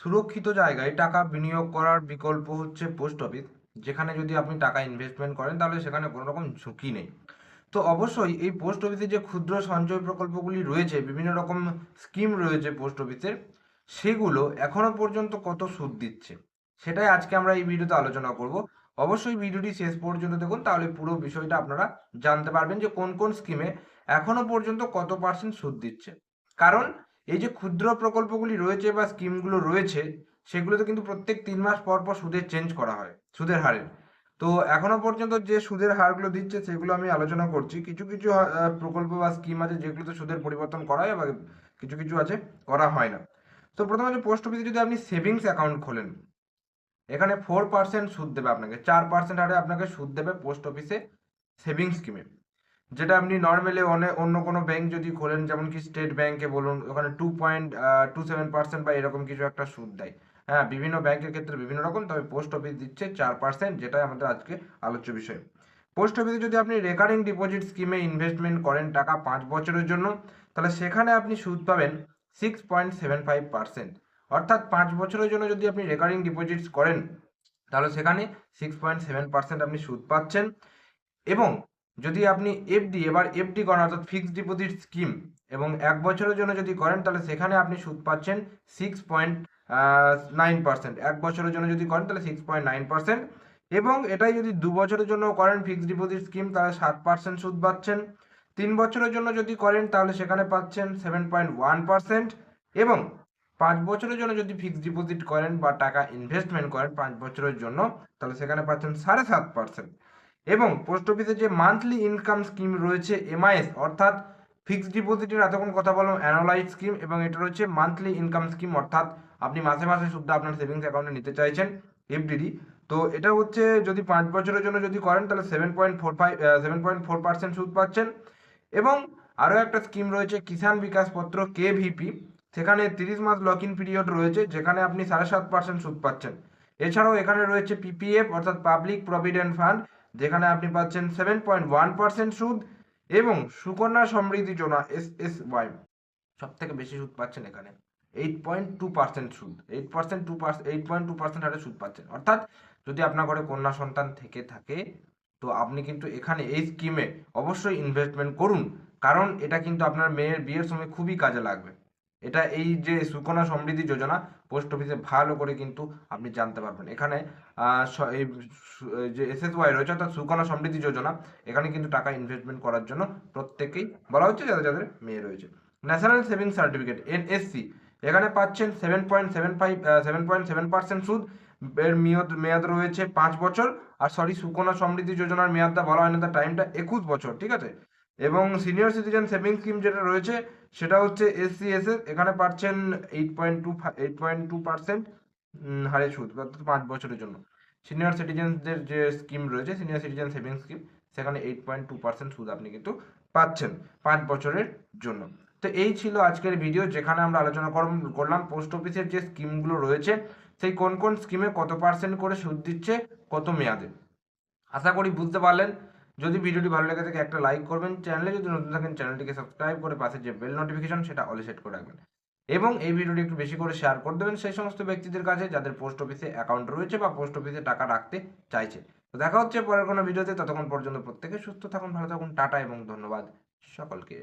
সুরক্ষিত জায়গায় টাকা বিনিয়োগ করার বিকল্প হচ্ছে পোস্ট অফিস, যেখানে যদি আপনি টাকা ইনভেস্টমেন্ট করেন, তাহলে সেখানে কোনো রকম ঝুঁকি নেই। তো অবশ্যই এই পোস্ট অফিসে যে ক্ষুদ্র সঞ্চয় প্রকল্পগুলি রয়েছে, বিভিন্ন রকম স্কিম রয়েছে পোস্ট অফিসের, সেগুলো এখনও পর্যন্ত কত সুদ দিচ্ছে? সেটাই আজকে আমরা এই ভিডিওতে আলোচনা করব। অবশ্যই ভিডিওটি শেষ পর্যন্ত দেখুন, তাহলে পুরো বিষয়টা আপনারা জানতে পারবেন যে কোন কোন স্কিমে এখনও পর্যন্ত কত পার্সেন্ট সুদ দিচ্ছে। কারণ এই যে ক্ষুদ্র প্রকল্পগুলি রয়েছে বা স্কিমগুলো রয়েছে, সেগুলোতে কিন্তু প্রত্যেক তিন মাস পর পর সুদের চেঞ্জ করা হয়, সুদের হারের তো এখনও পর্যন্ত যে সুদের হারগুলো দিচ্ছে, সেগুলো আমি আলোচনা করছি। কিছু কিছু প্রকল্প বা স্কিম আছে যেগুলোতে সুদের পরিবর্তন করা হয় বা কিছু কিছু আছে করা হয় না। তো প্রথমে হচ্ছে পোস্ট অফিসে যদি আপনি সেভিংস অ্যাকাউন্ট খোলেন, এখানে ফোর পার্সেন্ট সুদ দেবে আপনাকে। চার পার্সেন্ট হারে আপনাকে সুদ দেবে পোস্ট অফিসে সেভিংস স্কিমে যেটা আপনি নর্মালি অনেক অন্য কোনো ব্যাংক যদি খোলেন, যেমন কি স্টেট ব্যাংকে বলুন, ওখানে two point two seven percent বা এরকম কিছু একটা সুদ দেয়। হ্যাঁ বিভিন্ন ব্যাংকের ক্ষেত্রে বিভিন্ন রকম, তবে পোস্ট অফিস দিচ্ছে চার পার্সেন্ট যেটাই আমাদের আজকে আলোচ্য বিষয়। পোস্ট অফিসে যদি আপনি রেকারিং ডিপোজিট স্কিমে ইনভেস্টমেন্ট করেন টাকা পাঁচ বছরের জন্য, তাহলে সেখানে আপনি সুদ পাবেন six point seven five percent অর্থাৎ পাঁচ বছরের জন্য যদি আপনি রেকারিং ডিপোজিটস করেন, তাহলে সেখানে সিক্স পয়েন্ট সেভেন পার্সেন্ট আপনি সুদ পাচ্ছেন। এবং যদি আপনি এফডি এবার এফডি করেন, অর্থাৎ ফিক্সড ডিপোজিট স্কিম এবং এক বছরের জন্য যদি করেন, তাহলে সেখানে আপনি সুদ পাচ্ছেন সিক্স পয়েন্ট নাইন পার্সেন্ট এক বছরের জন্য যদি করেন, তাহলে সিক্স পয়েন্ট নাইন পার্সেন্ট এবং এটাই যদি দু বছরের জন্য করেন ফিক্সড ডিপোজিট স্কিম তাহলে সাত পার্সেন্ট সুদ পাচ্ছেন। তিন বছরের জন্য যদি করেন, তাহলে সেখানে পাচ্ছেন সেভেন পয়েন্ট ওয়ান পার্সেন্ট এবং পাঁচ বছরের জন্য যদি ফিক্সড ডিপোজিট করেন বা টাকা ইনভেস্টমেন্ট করেন, পাঁচ বছরের জন্য, তাহলে সেখানে পাচ্ছেন সাড়ে সাত পার্সেন্ট এবং পোস্ট অফিসে যে মান্থলি ইনকাম স্কিম রয়েছে এমআইএস অর্থাৎ ফিক্সড ডিপোজিটের এতক্ষণ কথা বললাম অ্যানুয়ালাইজ স্কিম এবং এটা রয়েছে মান্থলি ইনকাম স্কিম অর্থাৎ আপনি মাসে মাসে শুদ্ধ আপনার সেভিংস অ্যাকাউন্টে নিতে চাইছেন এফডিডি তো এটা হচ্ছে যদি পাঁচ বছরের জন্য যদি করেন, তাহলে seven point four five seven point four percent সুদ পাচ্ছেন। এবং আরও একটা স্কিম রয়েছে, কিষাণ বিকাশ পত্র কে কেভিপি সেখানে তিরিশ মাস লক ইন পিরিয়ড রয়েছে, যেখানে আপনি সাড়ে সাত পার্সেন্ট সুদ পাচ্ছেন। এছাড়াও এখানে রয়েছে পিপিএফ অর্থাৎ পাবলিক প্রভিডেন্ট ফান্ড যেখানে আপনি পাচ্ছেন সেভেন পয়েন্ট ওয়ান পার্সেন্ট সুদ এবং Sukanya Samriddhi Yojana S S Y সব থেকে বেশি সুদ পাচ্ছেন এখানে। এইট পয়েন্ট টু পার্সেন্ট সুদ। Eight percent two percent eight point two percent হারে সুদ পাচ্ছেন। অর্থাৎ যদি আপনার ঘরে কন্যা সন্তান থেকে থাকে, তো আপনি কিন্তু এখানে এই স্কিমে অবশ্যই ইনভেস্টমেন্ট করুন। কারণ এটা কিন্তু আপনার মেয়ের বিয়ের সময় খুবই কাজে লাগবে। এটা এই যে সুকন্যা সমৃদ্ধি যোজনা, পোস্ট অফিসে ভালো করে কিন্তু আপনি জানতে পারবেন। এখানে এই সু- এই যে এসএসওয়াই রয়েছে, অর্থাৎ সুকন্যা সমৃদ্ধি যোজনা, এখানে কিন্তু টাকা ইনভেস্টমেন্ট করার জন্য প্রত্যেকেই বলা হচ্ছে, যাদের যাদের মেয়ে রয়েছে। ন্যাশনাল সেভিংস সার্টিফিকেট এনএসসি এখানে পাচ্ছেন seven point seven five seven point seven percent সুদ। এর মেয়াদ মেয়াদ রয়েছে পাঁচ বছর। আর সরি সুকন্যা সমৃদ্ধি যোজনার মেয়াদটা বলা হয় না তার টাইমটা একুশ বছর, ঠিক আছে? এবং সিনিয়র সিটিজেন সেভিং স্কিম যেটা রয়েছে, সেটা হচ্ছে এসসি এসএস এখানে পাচ্ছেন eight point two eight point two percent হারে সুদ অর্থাৎ পাঁচ বছরের জন্য। সিনিয়র সিটিজেনদের যে স্কিম রয়েছে সিনিয়র সিটিজেন সেভিং স্কিম সেখানে এইট পয়েন্ট টু পার্সেন্ট সুদ আপনি কিন্তু পাচ্ছেন পাঁচ বছরের জন্য। তো এই ছিল আজকের ভিডিও যেখানে আমরা আলোচনা করলাম পোস্ট অফিসের যে স্কিমগুলো রয়েছে, সেই কোন কোন স্কিমে কত পার্সেন্ট করে সুদ দিচ্ছে, কত মেয়াদে। আশা করি বুঝতে পারলেন। যদি ভিডিওটি ভালো লেগে থাকে একটা লাইক করবেন। চ্যানেলে যদি নতুন থাকেন, চ্যানেলটিকে সাবস্ক্রাইব করে পাশে যে বেল নোটিফিকেশন, সেটা অলে সেট করে রাখবেন। এবং এই ভিডিওটি একটু বেশি করে শেয়ার করে দেবেন সেই সমস্ত ব্যক্তিদের কাছে, যাদের পোস্ট অফিসে অ্যাকাউন্ট রয়েছে বা পোস্ট অফিসে টাকা রাখতে চাইছে। তো দেখা হচ্ছে পরের কোনো ভিডিওতে। ততক্ষণ পর্যন্ত প্রত্যেকে সুস্থ থাকুন, ভালো থাকুন, টাটা এবং ধন্যবাদ সকলকে।